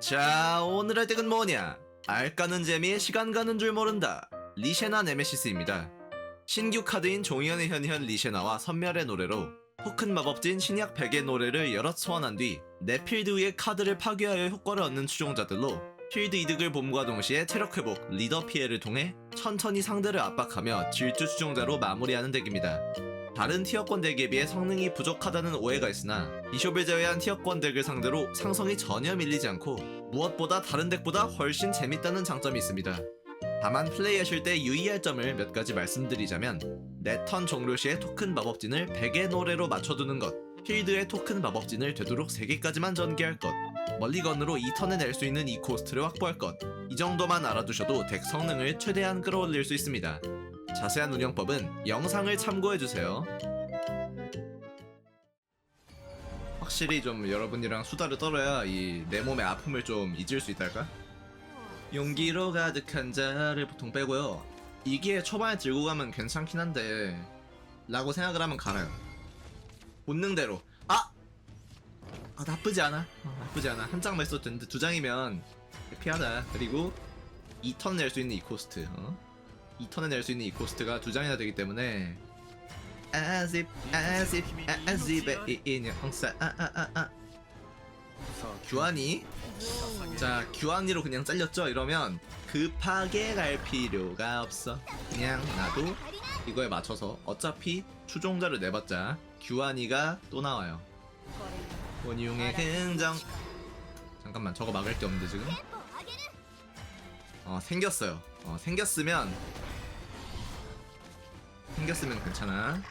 자, 오늘의 덱은 뭐냐? 알 까는 재미에 시간 가는 줄 모른다. 리셰나 네메시스입니다. 신규 카드인 종이현의 현현 리셰나와 선멸의 노래로 토큰 마법진 신약 100의 노래를 여럿 소환한 뒤 내 필드 위에 카드를 파괴하여 효과를 얻는 추종자들로 필드 이득을 봄과 동시에 체력 회복, 리더 피해를 통해 천천히 상대를 압박하며 질주 추종자로 마무리하는 덱입니다. 다른 티어권 덱에 비해 성능이 부족하다는 오해가 있으나 비숍을 제외한 티어권 덱을 상대로 상성이 전혀 밀리지 않고 무엇보다 다른 덱보다 훨씬 재밌다는 장점이 있습니다. 다만 플레이하실 때 유의할 점을 몇 가지 말씀드리자면 내턴 종료 시에 토큰 마법진을 100의 노래로 맞춰두는 것 필드의 토큰 마법진을 되도록 3개까지만 전개할 것 멀리건으로 2턴에 낼 수 있는 이 코스트를 확보할 것 이 정도만 알아두셔도 덱 성능을 최대한 끌어올릴 수 있습니다. 자세한 운영법은 영상을 참고해주세요. 확실히 좀 여러분이랑 수다를 떨어야 이 내 몸의 아픔을 좀 잊을 수 있달까? 용기로 가득한 자를 보통 빼고요. 이기에 초반에 들고 가면 괜찮긴 한데 라고 생각을 하면 갈아요. 본능대로 아! 아 나쁘지 않아. 어, 나쁘지 않아. 한 장만 있어도 되는데 두 장이면 해피하다. 그리고 2턴 낼 수 있는 이 코스트. 어? 2턴에 낼 수 있는 이 코스트가 두 장이나 되기 때문에 if as if in 형사 아아아아. 규환이 자 규환이로 그냥 잘렸죠? 이러면 급하게 갈 필요가 없어. 그냥 나도 이거에 맞춰서 어차피 추종자를 내봤자 규환이가 또 나와요. 원흉의 긍정. 잠깐만 저거 막을 게 없는데 지금? 어 생겼어요. 어 생겼으면 생겼으면 괜찮아.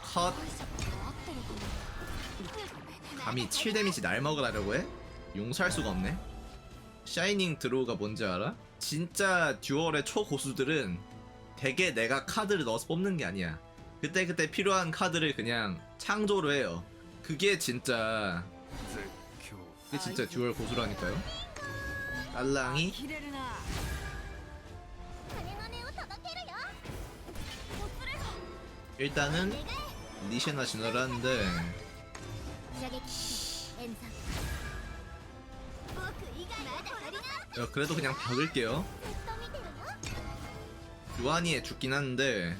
컷. 감히 7 데미지 날 먹으라려고 해? 용서할 수가 없네. 샤이닝 드로우가 뭔지 알아? 진짜 듀얼의 초고수들은 대개 내가 카드를 넣어서 뽑는 게 아니야. 그때그때 필요한 카드를 그냥 창조를 해요. 그게 진짜 그게 진짜 듀얼 고수라니까요. 딸랑이 일단은 니시나 진화를하는데 그래도 그냥 박을게요 요한이에 죽긴 하는데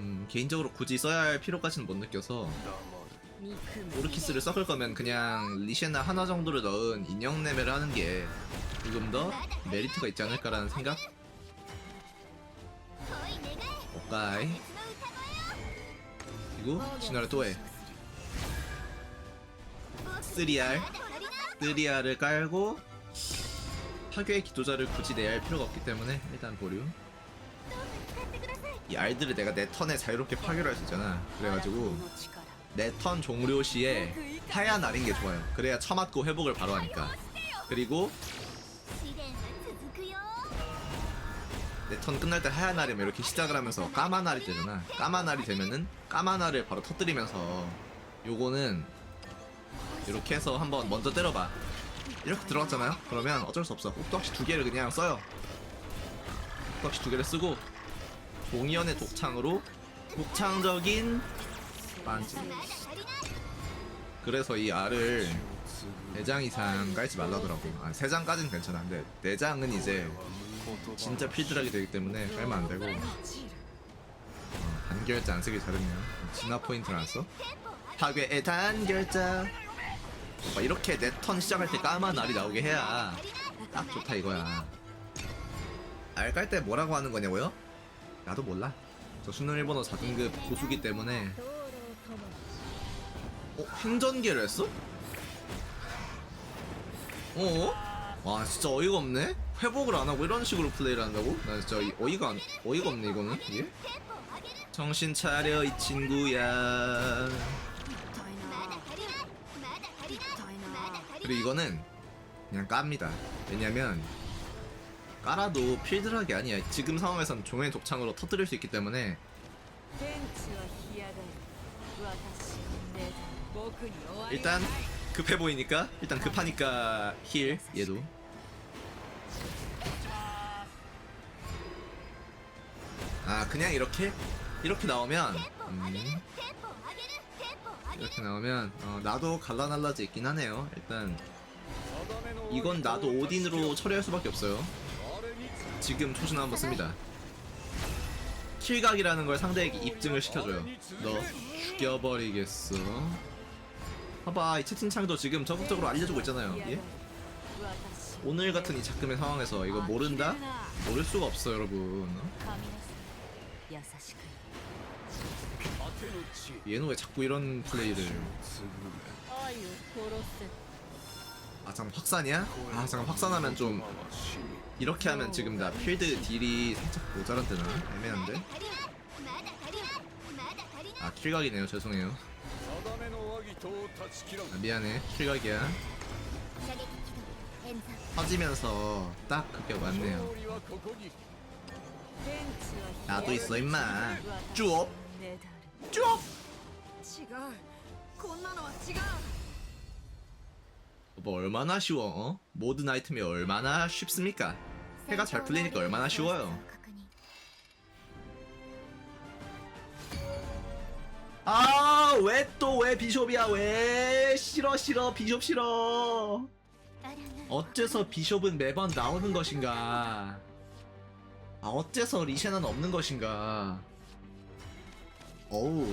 음, 개인적으로 굳이 써야 할 필요까지는 못 느껴서 오르키스를 섞을 거면 그냥 리셰나 하나 정도를 넣은 인형 레벨을 하는 게 조금 더 메리트가 있지 않을까라는 생각? 오까이 해가지고 진화를 또 해. 3R 3R을 깔고 파괴의 기도자를 굳이 내야 할 필요가 없기 때문에 일단 보류. 이 알들을 내가 내 턴에 자유롭게 파괴를 할 수 있잖아. 그래가지고 내 턴 종료 시에 하얀 알인 게 좋아요. 그래야 처맞고 회복을 바로 하니까. 그리고 내 턴 끝날 때 하얀 알이면 이렇게 시작을 하면서 까만 알이 되잖아. 까만 알이 되면은 까만 알을 바로 터뜨리면서 요거는 이렇게 해서 한번 먼저 때려봐. 이렇게 들어갔잖아요? 그러면 어쩔 수 없어. 옥도학시 두 개를 그냥 써요. 옥도학시 두 개를 쓰고 공연의 독창으로 독창적인 반지 그래서 이 알을 4장 이상 깔지 말라더라고. 아 3장까지는 괜찮아. 근데 4장은 이제 진짜 피드락이 되기 때문에 깔면 안 되고 어, 단결자 안 쓰길 잘했네요 진화 포인트를 안 써? 파괴의 단결자 막 뭐 이렇게 내 턴 시작할 때 까만 알이 나오게 해야 딱 좋다 이거야 알 깔 때 뭐라고 하는 거냐고요? 나도 몰라 저 수능일본어 4등급 고수기 때문에 어? 행전기를 했어? 어어? 와 진짜 어이가 없네? 회복을 안 하고 이런 식으로 플레이를 한다고? 나 진짜 어이가 안, 어이가 없네 이거는 이게? 정신 차려 이 친구야 그리고 이거는 그냥 깝니다 왜냐면 깔아도 필드락이 아니야 지금 상황에선 종의 독창으로 터뜨릴 수 있기 때문에 일단 급해 보이니까 일단 급하니까 힐 얘도. 아 그냥 이렇게? 이렇게 나오면 음, 이렇게 나오면 어, 나도 갈라날라지 있긴 하네요. 일단 이건 나도 오딘으로 처리할 수밖에 없어요. 지금 초신화 한번 씁니다. 킬각이라는 걸 상대에게 입증을 시켜줘요. 너 죽여버리겠어. 봐봐 이 채팅창도 지금 적극적으로 알려주고 있잖아요 예? 오늘 같은 이 작금의 상황에서 이거 모른다? 모를 수가 없어 여러분 어? 얘는 왜 자꾸 이런 플레이를 아 잠깐 확산이야? 아 잠깐 확산하면 좀 이렇게 하면 지금 나 필드 딜이 살짝 모자란데나? 애매한데? 아 킬각이네요 죄송해요 아, 미안해 출격이야. 터지면서 딱 그게 왔네요. 나도 있어 임마. 쭈업 쭈업 뭐 얼마나 쉬워 어? 모든 아이템이 얼마나 쉽습니까? 해가 잘 풀리니까 얼마나 쉬워요. 아! 싫어 왜 또 왜 비숍이야? 왜 싫어 싫어 비숍 싫어? 어째서 비숍은 매번 나오는 것인가? 아 어째서 리셰는 없는 것인가? 어우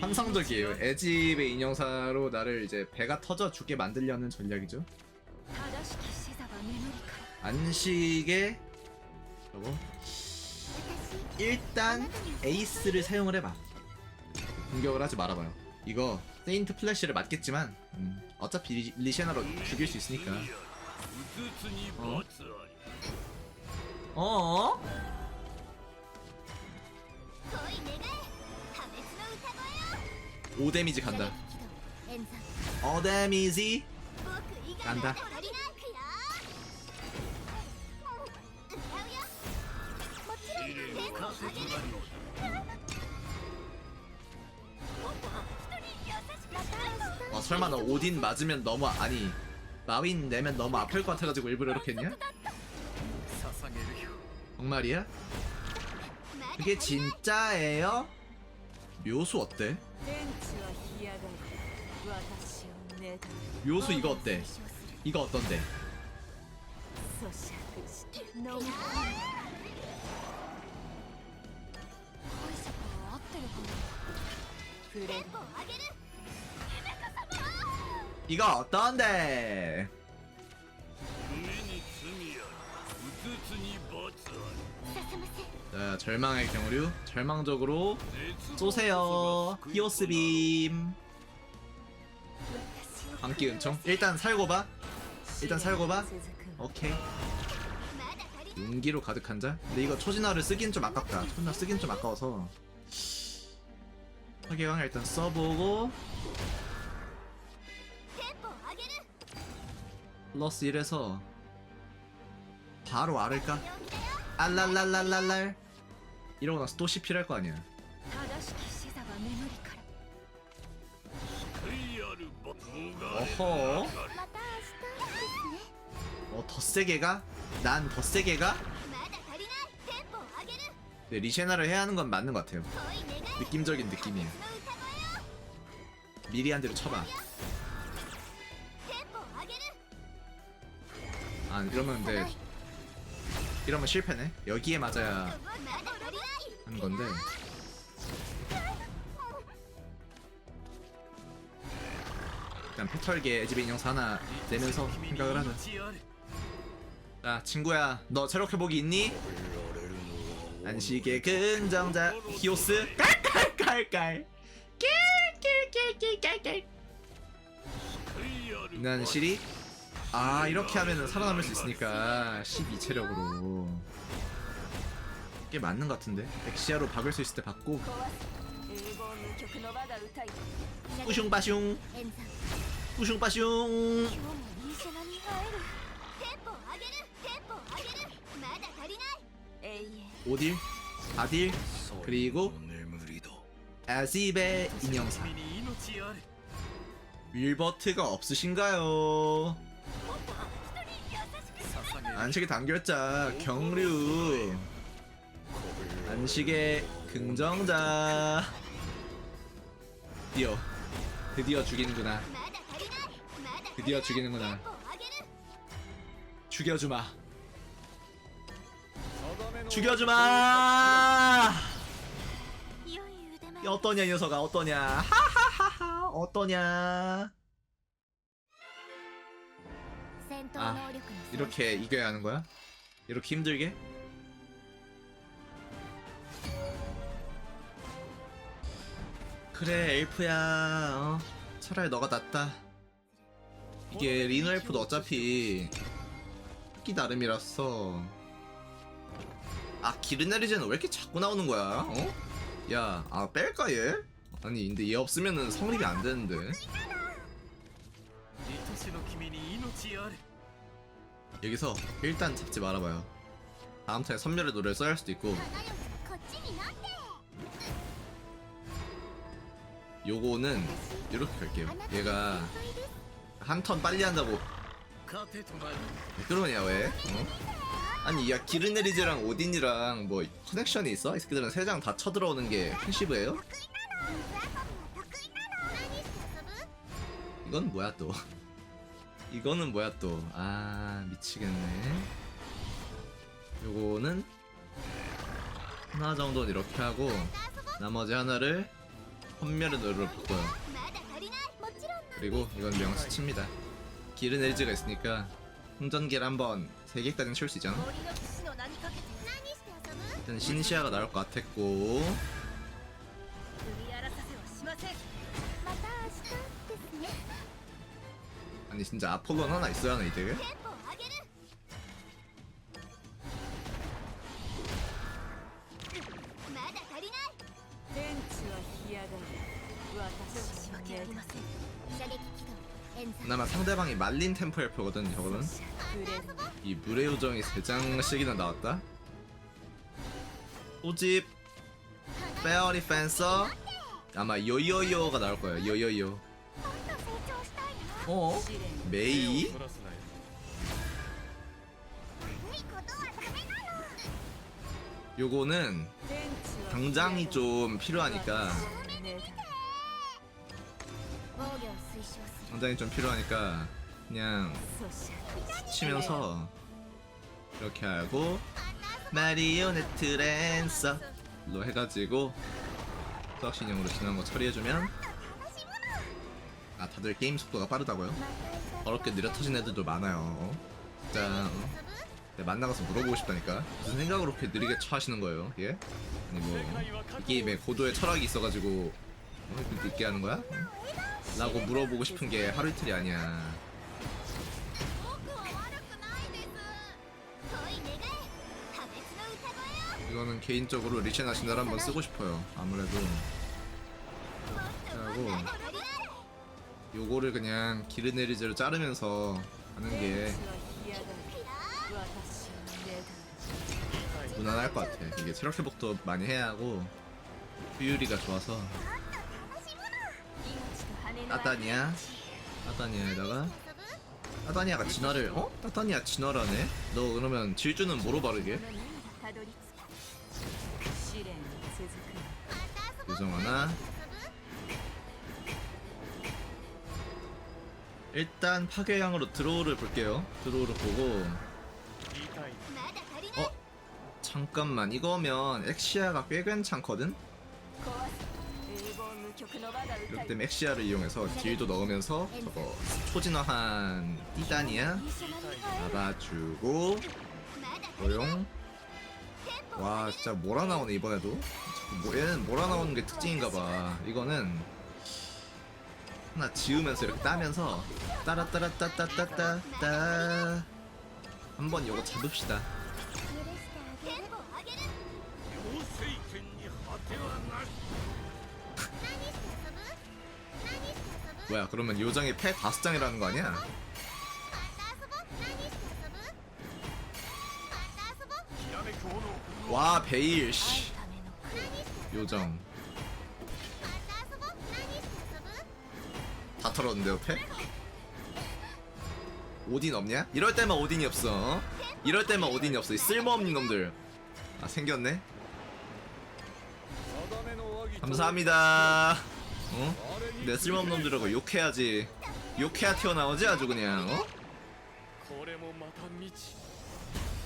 환상적이에요. 애집의 인형사로 나를 이제 배가 터져 죽게 만들려는 전략이죠. 안식에 저거? 일단 에이스를 사용을 해봐. 공격을 하지 말아봐요. 이거 세인트 플래시를 맞겠지만 음, 어차피 리, 셰나로 죽일 수 있으니까. 어? 어? 오 데미지 간다. 어 데미지 간다. 음. 어, 설마 너 오딘 맞으면 너무 아니 마윈 내면 너무 아플 것 같아가지고 일부러 이렇게 했냐? 정말이야? 그게 진짜예요? 묘수 어때? 묘수 이거 어때? 이거 어떤데? 이거 어떤데? 자, 절망의 경류 절망적으로 쏘세요. 히오스빔. 암기 은총. 일단 살고 봐. 일단 살고 봐. 오케이. 용기로 가득한 자. 근데 이거 초진화를 쓰긴 좀 아깝다. 초진화 쓰긴 좀 아까워서. 화계왕 일단 써보고. 플러스 1에서 바로 아를까? 알랄랄랄랄랄 이러고 나서 또 CP를 할 거 아니야 어허 어 더 세게 가? 난 더 세게 가? 네, 리셰나를 해야 하는 건 맞는 것 같아요 느낌적인 느낌이에요 미리 한 대로 쳐봐 아 이러면 근데 네. 이러면 실패네. 여기에 맞아야 하는 건데. 일단 패털계 에지빈 영사 하나 내면서 생각을 하자. 자 친구야 너 체력 회복이 있니? 안식의 근정자 히오스. 깔깔깔깔. 깔깔깔깔깔 난 시리. 아 이렇게 하면은 살아남을 수 있으니까 12체력으로 꽤 맞는 것 같은데 엑시아로 박을 수 있을 때 박고 英語無曲の我が歌い 뿌슝빠슝 演算 뿌슝빠슝 今日もリーシェナに会えるテンポを上げるテンポを上げるまだ足りない永遠 5딜 4딜 그리고 眠りだ 아집의 인형사 君に命あれ 윌버트가 없으신가요? 안식의 단결자 경류. 안식의 긍정자. 드디어 드디어 죽이는구나. 드디어 죽이는구나. 죽여주마. 죽여주마! 어떠냐 이 녀석아 어떠냐? 하하하하 어떠냐? 아 이렇게 이겨야 하는 거야? 이렇게 힘들게? 그래 엘프야 어? 차라리 너가 낫다 이게 리노 엘프도 어차피 끼 나름이라서 아 기르나리제는 왜 이렇게 자꾸 나오는 거야 어? 야아 뺄까 얘? 아니 근데 얘 없으면 성립이 안 되는데 여기서 일단 잡지 말아봐요 다음 차에 선멸의 노래를 써야 할 수도 있고 요거는 이렇게 갈게요 얘가 한 턴 빨리 한다고 그러냐 왜? 응? 아니 야 기르네리즈랑 오딘이랑 뭐 커넥션이 있어? 이 새끼들은 세 장 다 쳐들어오는 게 패시브예요? 이건 뭐야 또 이거는 뭐야 또. 아, 미치겠네. 요거는 하나 정도는 이렇게 하고 나머지 하나를 헌멸의 노래로 바꿔요. 그리고 이건 명수칩니다. 길은 엘지가 있으니까 흥전길 한번 3개까지는 치울 수 있잖아. 일단 신시아가 나올 것 같았고 아니 진짜 아폴론 하나 있어야 하나 이 덱에? 그나마 상대방이 말린 템플표거든 저거는. 이 물의 요정이 세장씩이나 나왔다? 오집 페어리 펜서 아마 요요요가 나올 거예요 요요요. 어? 메이? 요거는 당장이 좀 필요하니까 당장이 좀 필요하니까 그냥 치면서 이렇게 하고 마리오네트 랜서로 해가지고 수학신형으로 지난 거 처리해주면 아 다들 게임 속도가 빠르다고요? 어렵게 느려 터진 애들도 많아요. 짠. 네, 만나가서 물어보고 싶다니까. 무슨 생각으로 그렇게 느리게 처하시는 거예요? 예? 아니 뭐 게임에 고도의 철학이 있어가지고 어, 이렇게 늦게 하는 거야? 라고 물어보고 싶은 게 하루 이틀이 아니야. 이거는 개인적으로 리첸 아시나를 한번 쓰고 싶어요. 아무래도. 그리고 요거를 그냥 기르네리즈로 자르면서 하는 게 무난할 것 같아. 이게 체력 회복도 많이 해야 하고 효율이가 좋아서 따따니아 따따니아에다가 따따니아가 진화를 어? 따따니아 진화라네? 너 그러면 질주는 뭐로 바르게? 요정 하나 일단 파괴향으로 드로우를 볼게요. 드로우를 보고. 어? 잠깐만. 이거면 엑시아가 꽤 괜찮거든? 이렇기 때문에 엑시아를 이용해서 딜도 넣으면서 저거 초진화한 띠단이야. 잡아주고. 조용. 와 진짜 몰아나오네 이번에도. 뭐 얘는 몰아나오는 게 특징인가봐. 이거는 하나 지우면서 이렇게 따면서 따라따라따따따따따. 한번 요거 잡읍시다. 뭐야 그러면 요정이 패 다섯 장이라는 거 아니야? 와 베일 씨. 요정. 다 털었는데 옆에? 오딘 없냐? 이럴 때만 오딘이 없어 이럴 때만 오딘이 없어 이 쓸모없는 놈들 아 생겼네 감사합니다 어? 내 쓸모없는 놈들하고 욕해야지 욕해야 튀어나오지 아주 그냥 어?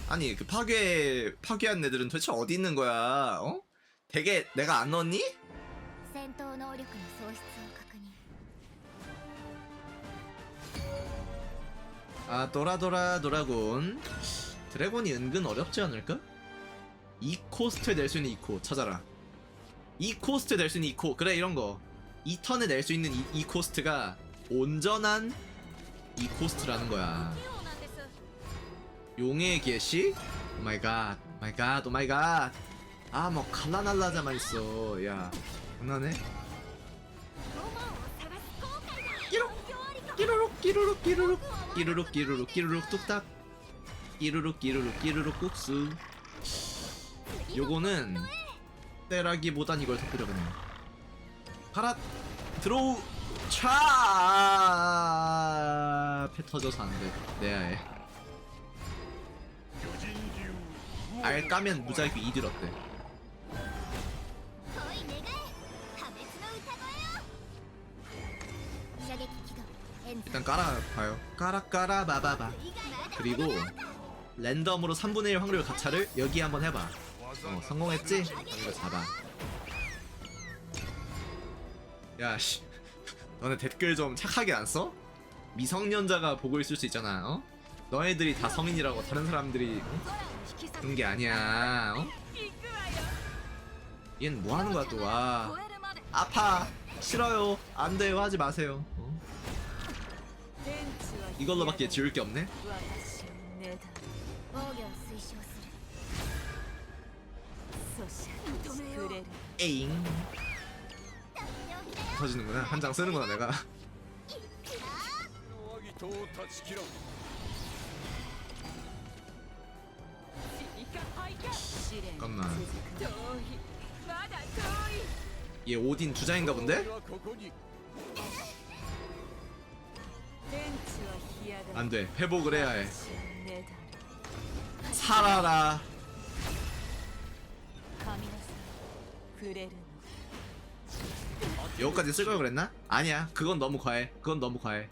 아니 그 파괴 파괴한 애들은 도대체 어디 있는 거야 어? 되게 내가 안 넣었니? 아 도라도라 도라곤. 드래곤이 은근 어렵지 않을까? 이 코스트에 낼 수 있는 이코 찾아라. 이 코스트에 낼수 있는 이코 그래 이런거. 이 턴에 낼 수 있는 이 코스트가 온전한 이 코스트라는 거야. 용의 개시? 오마이갓 오마이갓 오마이갓. 아뭐 갈라날라자만 있어. 야 장난해? 끼룩 끼루룩 끼룩 끼룩 끼루룩 끼루룩 끼루룩 뚝딱. 끼루룩 끼루룩 끼루룩 국수. 요거는 때라기보단 이걸 터뜨려보네요. 파랏 드로우 차패 터져서 안돼 내야해 알 까면 무작위 이들었대 일단 깔아봐요 깔아 깔아 바바바 그리고 랜덤으로 3분의 1 확률 가차를 여기 한번 해봐 어 성공했지? 이거 잡아 야씨 너네 댓글 좀 착하게 안 써? 미성년자가 보고 있을 수 있잖아 어? 너희들이 다 성인이라고 다른 사람들이 어? 그런 게 아니야 어? 얘는 뭐 하는 거야 또와 아. 아파 싫어요 안 돼요 하지 마세요 어. 天地は 이걸로밖에 지울 게 없네 私をねだ防御を推奨するそして触れる 에잉 とっておきだよ 터지는구나 한 장 쓰는구나 내가 のアギトを断ち切らん死か敗か試練 잠깐만 続く遠いまだ遠い 얘 오딘 주장인가 본데? 俺はここに天地は干上がる 안돼. 회복을 해야 해. 살아라. 여기까지 쓸 걸 그랬나? 아니야. 그건 너무 과해. 그건 너무 과해.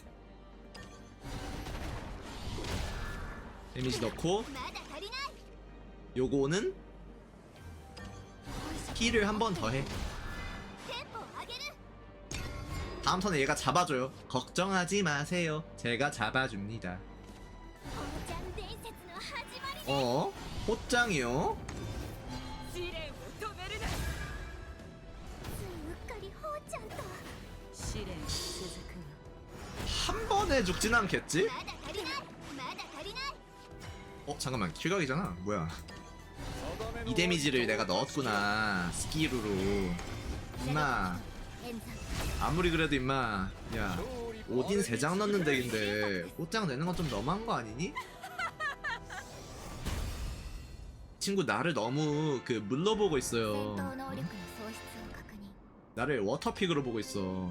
데미지 넣고 요거는 힐을 한 번 더해. 다음 턴에 얘가 잡아줘요. 걱정하지 마세요. 제가 잡아줍니다. 어? 호짱이요? 한 번에 죽진 않겠지? 어 잠깐만 킬각이잖아 뭐야 이 데미지를 내가 넣었구나 스키루로 누나 아무리 그래도 임마 야 오딘 3장 넣는 덱인데 꽃장 내는 건 좀 너무한 거 아니니? 친구 나를 너무 그 물러보고 있어요. 나를 워터픽으로 보고 있어.